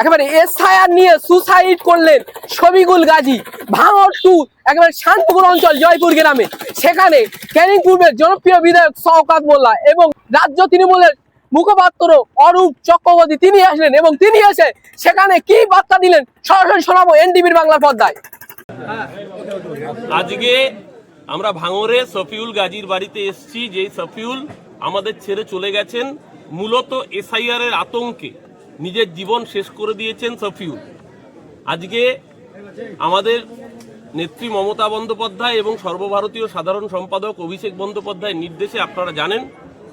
একেবারে এসআইআর নিয়ে সুসাইড করলেন শবিগুল গাজী। ভাঙর টু একেবারে শান্তপুর অঞ্চল, জয়পুর গ্রামে। সেখানে ক্যানিং পূর্বের জনপ্রিয় বিধায়ক শওকাত মোল্লা এবং রাজ্য তৃণমূলের মুখপাত্র অরূপ চক্রবর্তী তিনি আসলেন এবং তিনি এসে সেখানে কি বার্তা দিলেন? সরাসরি শোনাবো এনটিভির বাংলা পর্দায়। আজকে আমরা ভাঙরে সফিউল গাজীর বাড়িতে এসেছি, যেই সফিউল আমাদের ছেড়ে চলে গেছেন। মূলত এসআইআর এর আতঙ্কে নিজের জীবন শেষ করে দিয়েছেন সফিউল আজকে আমাদের নেত্রী মমতা বন্দ্যোপাধ্যায় এবং সর্বভারতীয় সাধারণ সম্পাদক অভিষেক বন্দ্যোপাধ্যায়ের নির্দেশে আপনারা জানেন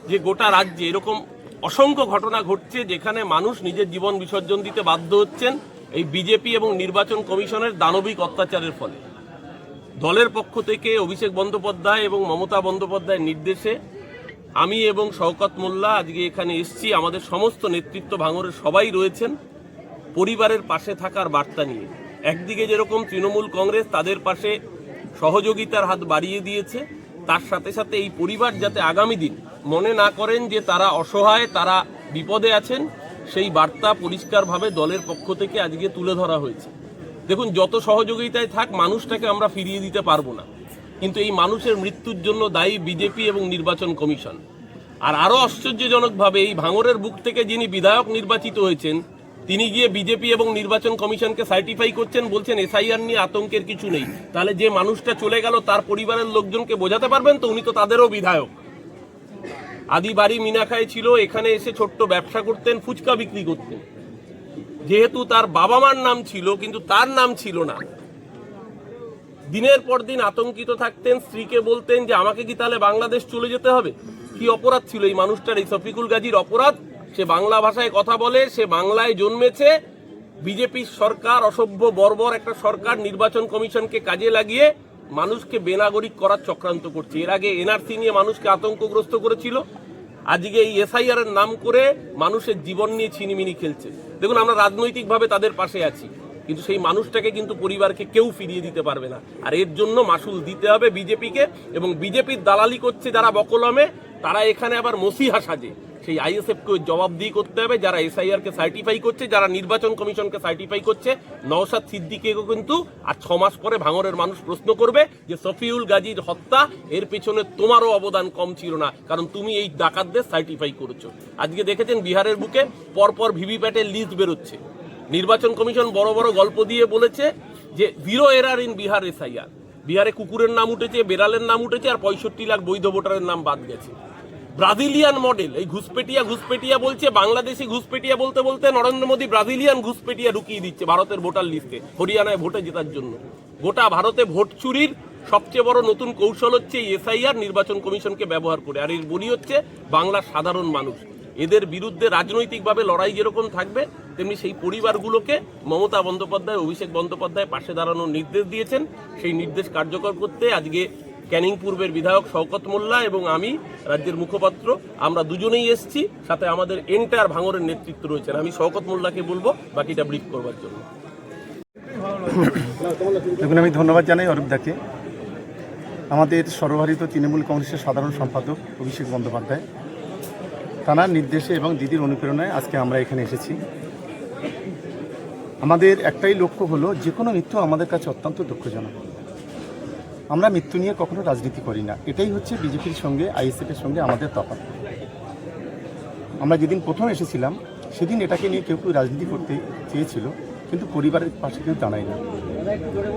যে গোটা রাজ্যে এরকম অসংখ্য ঘটনা ঘটছে যেখানে মানুষ নিজের জীবন বিসর্জন দিতে বাধ্য হচ্ছেন এই বিজেপি এবং নির্বাচন কমিশনের দানবিক অত্যাচারের ফলে। দলের পক্ষ থেকে অভিষেক বন্দ্যোপাধ্যায় এবং মমতা বন্দ্যোপাধ্যায়ের নির্দেশে আমি এবং শওকত মোল্লা আজকে এখানে এসেছি। আমাদের সমস্ত নেতৃত্ব ভাঙরের সবাই রয়েছেন। পরিবারের পাশে থাকার বার্তা নিয়ে। একদিকে যেরকম তৃণমূল কংগ্রেস তাদের পাশে সহযোগিতার হাত বাড়িয়ে দিয়েছে, তার সাথে সাথে এই পরিবার যাতে আগামী দিন মনে না করেন যে তারা অসহায়, তারা বিপদে আছেন, সেই বার্তা পরিষ্কারভাবে দলের পক্ষ থেকে আজকে তুলে ধরা হয়েছে। দেখুন, যত সহযোগিতায় থাক, মানুষটাকে আমরা ফিরিয়ে দিতে পারব না। কিন্তু এই মানুষের মৃত্যুর জন্য দায়ী বিজেপি এবং নির্বাচন কমিশন। আর আরও আশ্চর্যজনকভাবে এই ভাঙরের বুক থেকে যিনি বিধায়ক নির্বাচিত হয়েছেন, তিনি গিয়ে বিজেপি এবং নির্বাচন কমিশনকে সার্টিফাই করছেন, বলছেন এসআইআর নিয়ে আতঙ্কের কিছু নেই। তাহলে যে মানুষটা চলে গেল, তার পরিবারের লোকজনকে বোঝাতে পারবেন তো? উনি তো তাদেরও বিধায়ক। আদি বাড়ি মিনাখায় ছিল, এখানে এসে ছোট্ট ব্যবসা করতেন, ফুচকা বিক্রি করতেন। যেহেতু তার বাবা মার নাম ছিল, কিন্তু তার নাম ছিল না। দিনের পর দিন আতঙ্কিত থাকতেন, স্ত্রীকে বলতেন যে, আমাকে কি তাহলে বাংলাদেশ চলে যেতে হবে? কি অপরাধ ছিল? এই মানুষটার, এই শফিকুল গাজীর অপরাধ? সে বাংলা ভাষায় কথা বলে, সে বাংলায় জন্মেছে। বিজেপির সরকার, অসভ্য, বর্বর একটা সরকার, নির্বাচন কমিশনকে কাজে লাগিয়ে মানুষকে বেনাগরিক করার চক্রান্ত করছে। এর আগে এনআরসি নিয়ে মানুষকে আতঙ্কগ্রস্ত করেছিল। আজকে এই এসআইআর এর নাম করে মানুষের জীবন নিয়ে ছিনিমিনি খেলছে। দেখুন, আমরা রাজনৈতিকভাবে তাদের পাশে আছি, কিন্তু সেই মানুষটাকে কিন্তু পরিবারকে কেউ ফিরিয়ে দিতে পারবে না। আর এর জন্য মাসুল দিতে হবে বিজেপিকে, এবং বিজেপির দালালি করছে যারা বকলমে তারা এখানে আবার মসিহা সাজে। সেই আইএসএফকে জবাবদিহি করতে হবে, যারা এসআইআর কে সার্টিফাই করছে, যারা নির্বাচন কমিশনকে সার্টিফাই করছে। নওশাদ সিদ্দিকিকেও কিন্তু আর ছ মাস পরে ভাঙরের মানুষ প্রশ্ন করবে যে সফিউল গাজীর হত্যা, এর পেছনে তোমারও অবদান কম ছিল না, কারণ তুমি এই ডাকাতদের সার্টিফাই করেছ। আজকে দেখেছেন বিহারের বুকে পরপর ভিভিপ্যাটের লিস্ট বেরোচ্ছে। নির্বাচন কমিশন বড় বড় গল্প দিয়ে বলেছে যে zero error in Bihar SIR বিহারে কুকুরের নাম উঠেছে, বেড়ালের নাম উঠেছে, আর পঁয়ষট্টি লাখ বৈধ ভোটারের নাম বাদ গেছে। ব্রাজিলিয়ান মডেল, এই ঘুষপেটিয়া ঘুষপেটিয়া বলছে, বাংলাদেশি ঘুষপেটিয়া বলতে বলতে নরেন্দ্র মোদী ব্রাজিলিয়ান ঘুষপেটিয়া ঢুকিয়ে দিচ্ছে ভারতের ভোটার লিস্টে, হরিয়ানায় ভোটে জেতার জন্য। গোটা ভারতে ভোট চুরির সবচেয়ে বড় নতুন কৌশল হচ্ছে এসআইআর, নির্বাচন কমিশনকে ব্যবহার করে। আর এর বলি হচ্ছে বাংলার সাধারণ মানুষ। এদের বিরুদ্ধে রাজনৈতিকভাবে লড়াই যেরকম থাকবে, তেমনি সেই পরিবারগুলোকে মমতা বন্দ্যোপাধ্যায়, অভিষেক বন্দ্যোপাধ্যায় পাশে দাঁড়ানোর নির্দেশ দিয়েছেন। সেই নির্দেশ কার্যকর করতে আজকে ক্যানিং পূর্বের বিধায়ক শওকত মোল্লা এবং আমি, রাজ্যের মুখপাত্র, আমরা দুজনেই এসেছি, সাথে আমাদের এন্টার ভাঙরের নেতৃত্ব রয়েছেন। আমি শওকত মোল্লাকে বলব, বাকিটা ব্রিফ করবার জন্য। দেখুন, আমি ধন্যবাদ জানাই অরূপদাকে আমাদের সর্বভারিত তৃণমূল কংগ্রেসের সাধারণ সম্পাদক অভিষেক বন্দ্যোপাধ্যায়। তাঁর নির্দেশে এবং দিদির অনুপ্রেরণায় আজকে আমরা এখানে এসেছি। আমাদের একটাই লক্ষ্য হলো, যে কোনো মৃত্যু আমাদের কাছে অত্যন্ত দুঃখজনক। আমরা মৃত্যু নিয়ে কখনো রাজনীতি করি না। এটাই হচ্ছে বিজেপির সঙ্গে আইএসএফের সঙ্গে আমাদের তফাৎ। আমরা যেদিন প্রথম এসেছিলাম, সেদিন এটাকে নিয়ে কেউ কেউ রাজনীতি করতে চেয়েছিল, কিন্তু পরিবারের পাশে কেউ দাঁড়ায় না।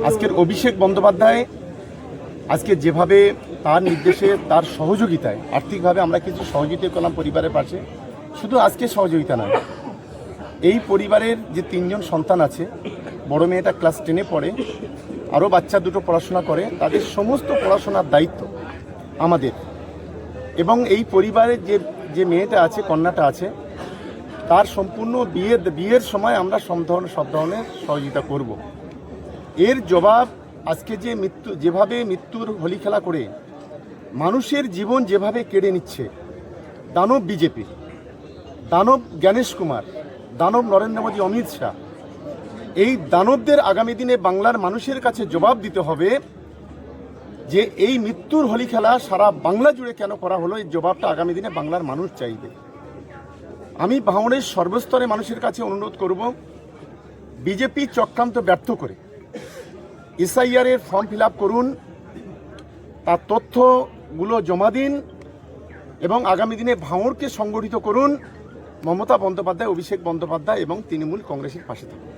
আজকের অভিষেক বন্দ্যোপাধ্যায় আজকে যেভাবে তার নির্দেশে, তার সহযোগিতায়, আর্থিকভাবে আমরা কিছু সহযোগিতা করলাম পরিবারের পাশে, শুধু আজকে সহযোগিতা নয়। এই পরিবারের যে তিনজন সন্তান আছে, বড় মেয়েটা ক্লাস টেনে পড়ে আরও বাচ্চা দুটো পড়াশোনা করে, তাদের সমস্ত পড়াশোনার দায়িত্ব আমাদের। এবং এই পরিবারের যে যে মেয়েটা আছে, কন্যাটা আছে, তার সম্পূর্ণ বিয়ের বিয়ের সময় আমরা সব ধরনের সব ধরনের সহযোগিতা করব। এর জবাব আজকে যে মৃত্যু, যেভাবে মৃত্যুর হোলি খেলা করে, মানুষের জীবন যেভাবে কেড়ে নিচ্ছে, দানব বিজেপি দানব জ্ঞানেশ কুমার, দানব নরেন্দ্র মোদী অমিত শাহ এই দানবদের আগামী দিনে বাংলার মানুষের কাছে জবাব দিতে হবে যে এই মৃত্যুর হোলি খেলা সারা বাংলা জুড়ে কেন করা হলো? এই জবাবটা আগামী দিনে বাংলার মানুষ চাইবে। আমি ভাঙড়ের সর্বস্তরে মানুষের কাছে অনুরোধ করব, বিজেপি চক্রান্ত ব্যর্থ করে এসআইআরের ফর্ম ফিল করুন, তার তথ্যগুলো জমা দিন এবং আগামী দিনে ভাঙড়কে সংগঠিত করুন। মমতা বন্দ্যোপাধ্যায়, অভিষেক বন্দ্যোপাধ্যায় এবং তৃণমূল কংগ্রেসের পাশে থাকুন।